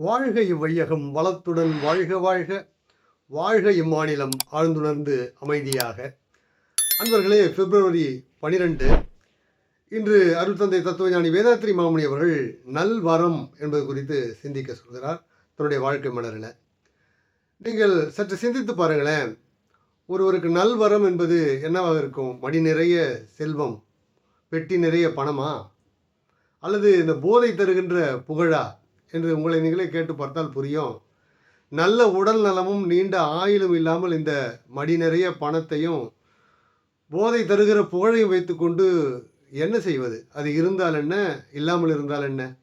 வாழ்க இவ்வையகம் வளத்துடன் வாழ்க வாழ்க. வாழ்க இம்மாநிலம் ஆழ்ந்துணர்ந்து அமைதியாக. அன்பர்களே பிப்ரவரி பனிரெண்டு. இன்று அருள்தந்தை தத்துவஞானி வேதாத்ரி மாமணி அவர்கள் நல்வரம் என்பது குறித்து சிந்திக்க சொல்கிறார். தன்னுடைய வாழ்க்கை மலரில். நீங்கள் சற்று சிந்தித்து பாருங்களேன். ஒருவருக்கு நல்வரம் என்பது என்னவாக இருக்கும்? மடி நிறைய செல்வம் பெட்டி நிறைய பணமா? அல்லது இந்த போதை தருகின்ற புகழா? என்று உங்களை நீங்களே கேட்டு பார்த்தால் புரியும். நல்ல உடல் நலமும் நீண்ட ஆயுளும் இல்லாமல் இந்த மடி நிறைய பணத்தையும் போதை தருகிற புகழையும் வைத்துக்கொண்டு என்ன செய்வது? அது இருந்தால் என்ன? இல்லாமல் இருந்தால் என்ன?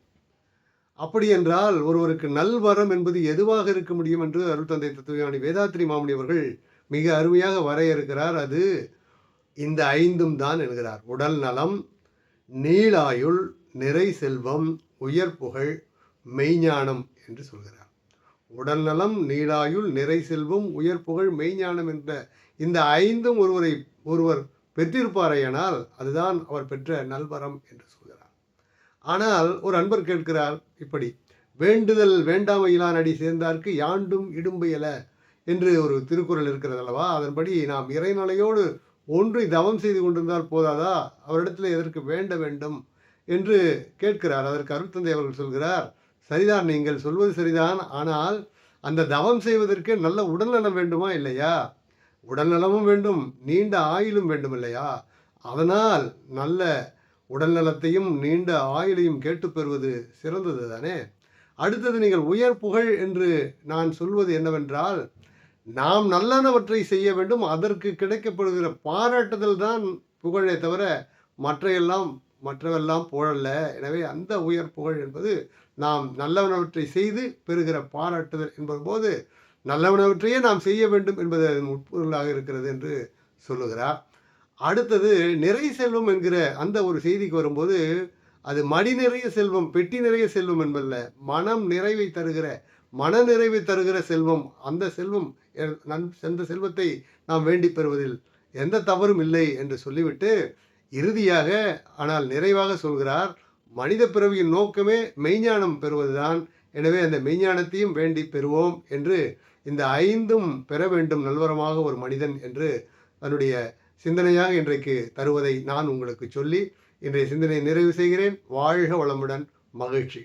அப்படி என்றால் ஒருவருக்கு நல்வரம் என்பது எதுவாக இருக்க முடியும் என்று அருள் தந்தை தத்துவானி வேதாத்ரி மாமணி அவர்கள் மிக அருமையாக வரையறுக்கிறார். அது இந்த ஐந்தும் தான் என்கிறார். உடல் நலம் நீளாயுள் நிறை செல்வம் உயர் புகழ் மெய்ஞானம் என்று சொல்கிறார். உடல்நலம் நீடாயுள் நிறை செல்வம் உயர் புகழ் மெய்ஞானம் என்ற இந்த ஐந்தும் ஒருவரை ஒருவர் பெற்றிருப்பாரையானால் அதுதான் அவர் பெற்ற நல்வரம் என்று சொல்கிறார். ஆனால் ஒரு அன்பர் கேட்கிறார் இப்படி வேண்டுதல் வேண்டாமையிலான் அடி சேர்ந்தார்க்கு யாண்டும் இடும்பையல என்று ஒரு திருக்குறள் இருக்கிறது அல்லவா? அதன்படி நாம் இறைநிலையோடு ஒன்று தவம் செய்து கொண்டிருந்தால் போதாதா? அவரிடத்தில் எதற்கு வேண்ட வேண்டும்? என்று கேட்கிறார். அதற்கு அருட்தந்தை அவர்கள் சொல்கிறார் சரிதான் நீங்கள் சொல்வது சரிதான் ஆனால் அந்த தவம் செய்வதற்கு நல்ல உடல்நலம் வேண்டுமா இல்லையா? உடல்நலமும் வேண்டும் நீண்ட ஆயுளும் வேண்டும் இல்லையா அதனால் நல்ல உடல்நலத்தையும் நீண்ட ஆயுளையும் கேட்டு பெறுவது சிறந்தது தானே அடுத்தது நீங்கள் உயர் புகழ் என்று நான் சொல்வது என்னவென்றால் நாம் நல்லனவற்றை செய்ய வேண்டும் அதற்கு கிடைக்கப்படுகிற பாராட்டுதல் தான் புகழே தவிர மற்றையெல்லாம் மற்றவெல்லாம் புகழல்ல எனவே அந்த உயர் புகழ் என்பது நாம் நல்லவனவற்றை செய்து பெறுகிற பாராட்டுதல் என்பது போது நல்லவனவற்றையே நாம் செய்ய வேண்டும் என்பது அதன் உட்பொருளாக இருக்கிறது என்று சொல்லுகிறார். அடுத்தது நிறை செல்வம் என்கிற அந்த ஒரு செய்திக்கு வரும்போது அது மடி நிறைய செல்வம் பெட்டி நிறைய செல்வம் என்பதல்ல. மனம் நிறைவை தருகிற மன நிறைவை தருகிற செல்வம். அந்த செல்வம் நன் அந்த செல்வத்தை நாம் வேண்டி பெறுவதில் எந்த தவறும் இல்லை என்று சொல்லிவிட்டு இறுதியாக ஆனால் நிறைவாக சொல்கிறார் மனித பிறவியின் நோக்கமே மெய்ஞானம் பெறுவதுதான். எனவே அந்த மெய்ஞானத்தையும் வேண்டி பெறுவோம் என்று இந்த ஐந்தும் பெற வேண்டும் நல்வரமாக ஒரு மனிதன் என்று தன்னுடைய சிந்தனையாக இன்றைக்கு தருவதை நான் உங்களுக்கு சொல்லி இன்றைய சிந்தனையை நிறைவு செய்கிறேன். வாழ்க வளமுடன் மகிழ்ச்சி.